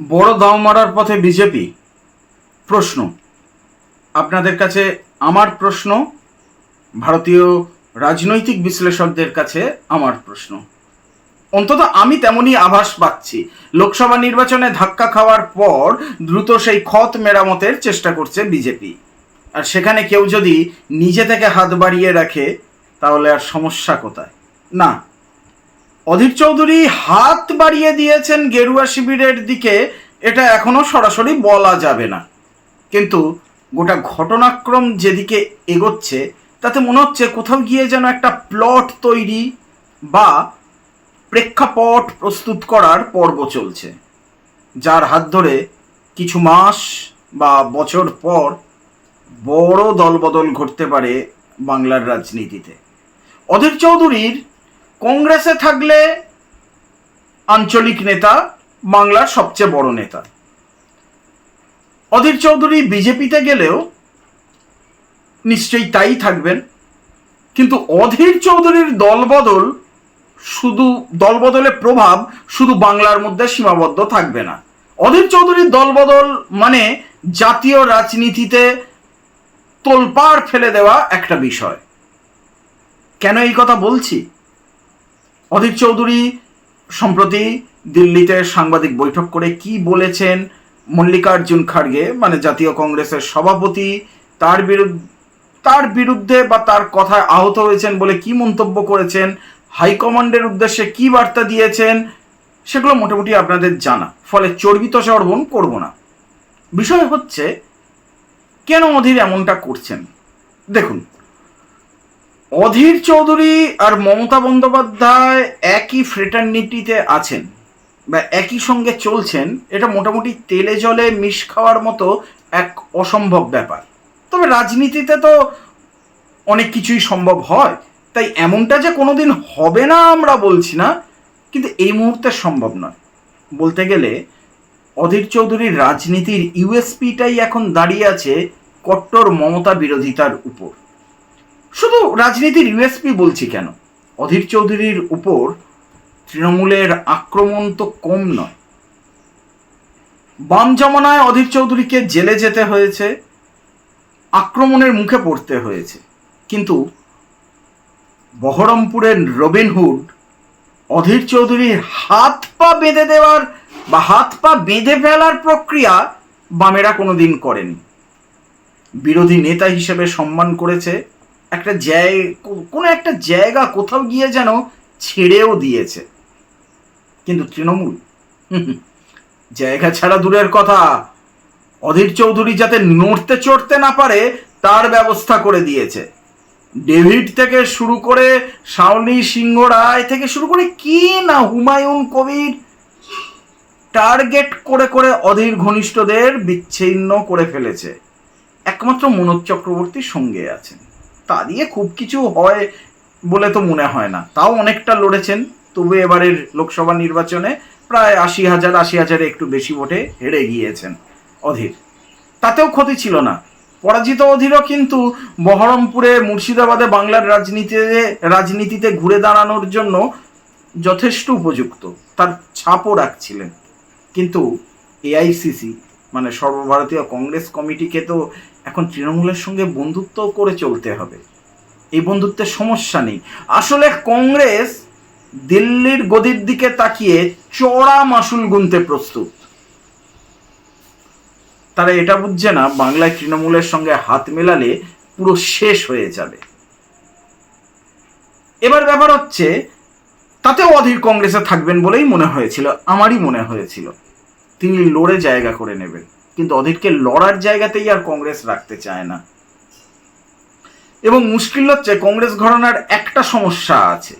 বড় দাও মারার পথে বিজেপি? প্রশ্ন। আপনাদের কাছে আমার প্রশ্ন, ভারতীয় রাজনৈতিক বিশ্লেষকদের কাছে আমার প্রশ্ন। অন্তত আমি তেমনই আভাস পাচ্ছি। লোকসভা নির্বাচনে ধাক্কা খাওয়ার পর দ্রুত সেই ক্ষত মেরামতের চেষ্টা করছে বিজেপি। আর সেখানে কেউ যদি নিজে থেকে হাত বাড়িয়ে রাখে, তাহলে আর সমস্যা কোথায়? না অধীর চৌধুরী হাত বাড়িয়ে দিয়েছেন গেরুয়া শিবিরের দিকে, এটা এখনও সরাসরি বলা যাবে না। কিন্তু গোটা ঘটনাক্রম যেদিকে এগোচ্ছে, তাতে মনে হচ্ছে কোথাও গিয়ে যেন একটা প্লট তৈরি বা প্রেক্ষাপট প্রস্তুত করার পর্ব চলছে। যার হাত ধরে কিছু মাস বা বছর পর বড় দলবদল ঘটতে পারে বাংলার রাজনীতিতে। অধীর চৌধুরীর কংগ্রেসে থাকলে আঞ্চলিক নেতা বাংলার সবচেয়ে বড় নেতা। অধীর চৌধুরী বিজেপিতে গেলেও নিশ্চয়ই তাই থাকবেন। কিন্তু অধীর চৌধুরীর দলবদল শুধু দলবদলের প্রভাব শুধু বাংলার মধ্যে সীমাবদ্ধ থাকবে না। অধীর চৌধুরীর দলবদল মানে জাতীয় রাজনীতিতে তোলপাড় ফেলে দেওয়া একটা বিষয়। কেন এই কথা বলছি? অধীর চৌধুরী, সম্প্রতি দিল্লিতে সাংবাদিক বৈঠক করে কি বলেছেন মল্লিকার্জুন খাড়গে মানে জাতীয় কংগ্রেসের সভাপতি, তার বিরুদ্ধে তার বিরুদ্ধে বা তার কথায় আহত হয়েছেন বলে কি মন্তব্য করেছেন, হাইকমান্ডের উদ্দেশ্যে কি বার্তা দিয়েছেন, সেগুলো মোটামুটি আপনাদের জানা। ফলে চর্বিত চর্বণ করব না। বিষয় হচ্ছে, কেন অধীর এমনটা করছেন? দেখুন অধীর চৌধুরী আর মমতা বন্দ্যোপাধ্যায় একই ফ্রেটার্নিটিতে আছেন বা একই সঙ্গে চলছেন, এটা মোটামুটি তেলে জলে মিশ খাওয়ার মতো এক অসম্ভব ব্যাপার। তবে রাজনীতিতে তো অনেক কিছুই সম্ভব হয়, তাই এমনটা যে কোনোদিন হবে না আমরা বলছি না, কিন্তু এই মুহূর্তে সম্ভব নয়। বলতে গেলে, অধীর চৌধুরীর রাজনীতির ইউএসপিটাই এখন দাঁড়িয়ে আছে কট্টর মমতা বিরোধিতার উপর। শুধু রাজনীতির ইউএসপি বলছি কেন? অধীর চৌধুরীর উপর তৃণমূলের আক্রমণ তো কম নয়। বাম জমানায় অধীর চৌধুরীকে জেলে যেতে হয়েছে, আক্রমণের মুখে পড়তে হয়েছে। কিন্তু বহরমপুরের রবিনহুড অধীর চৌধুরীর হাত পা বেঁধে দেওয়ার বা হাত পা বেঁধে ফেলার প্রক্রিয়া বামেরা কোনোদিন করেনি। বিরোধী নেতা হিসেবে সম্মান করেছে একটা জায়গা কোনো একটা জায়গা কোথাও গিয়ে যেন ছেড়েও দিয়েছে। কিন্তু তৃণমূল জায়গা ছাড়া দূরের কথা। অধীর চৌধুরী যাতে নড়তে চড়তে না পারে, তার ব্যবস্থা করে দিয়েছে। ডেভিড থেকে শুরু করে শাওনি সিংহ রায় থেকে শুরু করে কি না হুমায়ুন কবির টার্গেট করে করে অধীর ঘনিষ্ঠদের বিচ্ছিন্ন করে ফেলেছে। একমাত্র মনোজ চক্রবর্তী সঙ্গে আছেন। তা দিয়ে খুব কিছু হয় বলে তো মনে হয় না। তাও অনেকটা লড়েছেন, তবু এবারের লোকসভা নির্বাচনে প্রায় আশি হাজার, আশি হাজারে একটু বেশি ভোটে হেরে গিয়েছেন অধীর। তাতেও ক্ষতি ছিল না। পরাজিত অধীরও কিন্তু বহরমপুরে, মুর্শিদাবাদে, বাংলার রাজনীতিতে রাজনীতিতে ঘুরে দাঁড়ানোর জন্য যথেষ্ট উপযুক্ত। তার ছাপও রাখছিলেন। কিন্তু এআইসিসি মানে সর্বভারতীয় কংগ্রেস কমিটিকে তো এখন তৃণমূলের সঙ্গে বন্ধুত্ব করে চলতে হবে। এই বন্ধুত্বের সমস্যা নেই। আসলে কংগ্রেস দিল্লির গদির দিকে তাকিয়ে চড়া মাসুল গুনতে প্রস্তুত। তারা এটা বুঝছে না, বাংলায় তৃণমূলের সঙ্গে হাত মেলালে পুরো শেষ হয়ে যাবে। এবার ব্যাপার হচ্ছে, তাতেও অধীর কংগ্রেসে থাকবেন বলেই মনে হয়েছিল, আমারই মনে হয়েছিল। তিনি লড়ে জায়গা করে নেবেন। কিন্তু অধীরকে লড়ার জায়গাতেই আর কংগ্রেস রাখতে চায় না। এবং মুশকিল হচ্ছে, কংগ্রেস ঘরানার একটা সমস্যা আছে।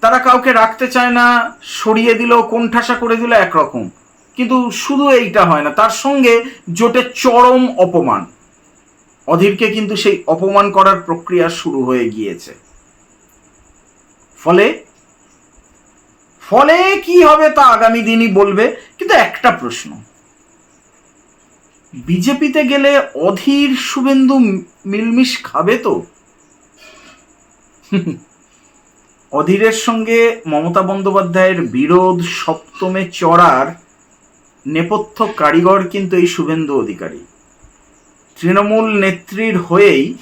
তারা কাউকে রাখতে চায় না, সরিয়ে দিল কোণঠাসা করে দিল একরকম। কিন্তু শুধু এইটা হয় না, তার সঙ্গে জোটে চরম অপমান। অধীরকে কিন্তু সেই অপমান করার প্রক্রিয়া শুরু হয়ে গিয়েছে। ফলে ফলে কি হবে তা আগামী দিনই বলবে, কিন্তু একটা প্রশ্ন। বিজেপিতে গেলে অধীর শুভেন্দু মিলমিশ খাবে তো? অধীরের সঙ্গে মমতা বন্দ্যোপাধ্যায়ের বিরোধ সপ্তমে চড়ার নেপথ্য কারিগর কিন্তু এই শুভেন্দু অধিকারী। তৃণমূল নেত্রীর হয়েই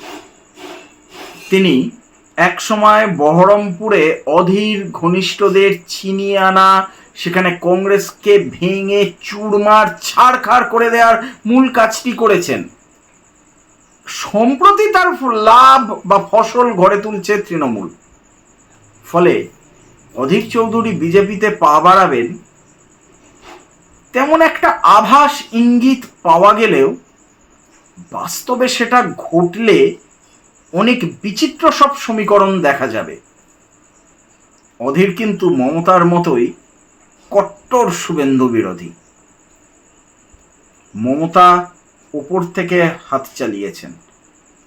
তিনি একসময় বহরমপুরে অধীর ঘনিষ্ঠদের ছিনিয়ে আনা সেখানে কংগ্রেসকে ভেঙে চুরমার, ছাড়খাড় করে দেওয়ার মূল কাজটি করেছেন। সম্প্রতি তার লাভ বা ফসল ঘরে তুলছে তৃণমূল। ফলে অধীর চৌধুরী বিজেপিতে পা বাড়াবেন, তেমন একটা আভাস ইঙ্গিত পাওয়া গেলেও বাস্তবে সেটা ঘটলে অনেক বিচিত্র সব সমীকরণ দেখা যাবে। অধীর কিন্তু মমতার মতোই কট্টর শুভেন্দু বিরোধী। মমতা ওপর থেকে হাত চালিয়েছেন।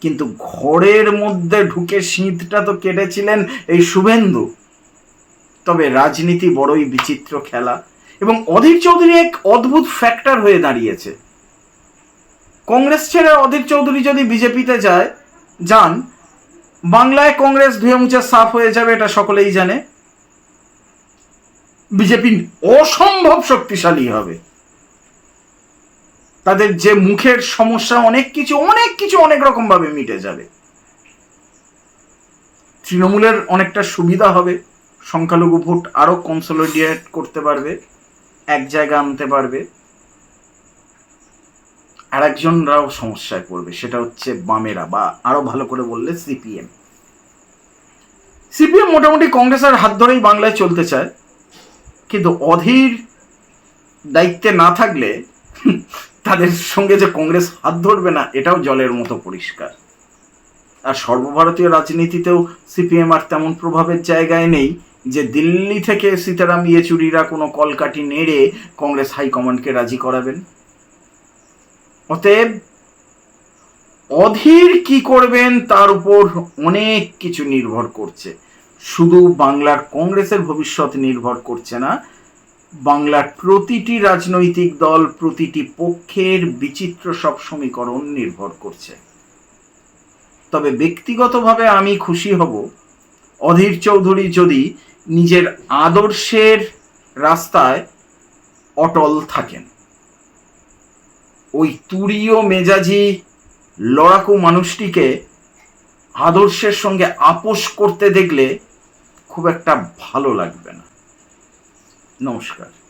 কিন্তু ঘরের মধ্যে ঢুকে শীতটা তো কেটেছিলেন এই শুভেন্দু। তবে রাজনীতি বড়ই বিচিত্র খেলা এবং অধীর চৌধুরী এক অদ্ভুত ফ্যাক্টর হয়ে দাঁড়িয়েছে। কংগ্রেস ছেড়ে অধীর চৌধুরী যদি বিজেপিতে যায়, যান, বাংলায় কংগ্রেস ধুয়ে মুছে সাফ হয়ে যাবে এটা সকলেই জানে। বিজেপি অসম্ভব শক্তিশালী হবে। তাদের যে মুখের সমস্যা, অনেক কিছু অনেক কিছু অনেক রকম ভাবে মিটে যাবে। তৃণমূলের অনেকটা সুবিধা হবে। সংখ্যালঘু ভোট আরও কনসোলিডিয়েট করতে পারবে, এক জায়গা আনতে পারবে। আর একজনরাও সমস্যায় পড়বে, সেটা হচ্ছে বামেরা বা আরও ভালো করে বললে সিপিএম। সিপিএম মোটামুটি কংগ্রেসের হাত ধরেই বাংলায় চলতে চায়। কিন্তু অধীর দায়িত্বে না থাকলে তাদের সঙ্গে যে কংগ্রেস হাত ধরবে না, এটাও জলের মতো পরিষ্কার। আর সর্বভারতীয় রাজনীতিতেও সিপিএম আর তেমন প্রভাবের জায়গায় নেই যে দিল্লি থেকে সীতারাম ইয়েচুরিরা কোনো কলকাটি নেড়ে কংগ্রেস হাইকমান্ডকে রাজি করাবেন। অতএব অধীর কি করবেন তার উপর অনেক কিছু নির্ভর করছে। শুধু বাংলার কংগ্রেসের ভবিষ্যৎ নির্ভর করছে না, বাংলার প্রতিটি রাজনৈতিক দল, প্রতিটি পক্ষের বিচিত্র সব সমীকরণ নির্ভর করছে। তবে ব্যক্তিগতভাবে আমি খুশি হব, অধীর চৌধুরী যদি নিজের আদর্শের রাস্তায় অটল থাকেন। ওই তুরীয় মেজাজি লড়াকু মানুষটিকে আদর্শের সঙ্গে আপোষ করতে দেখলে খুব একটা ভালো লাগবে না। নমস্কার।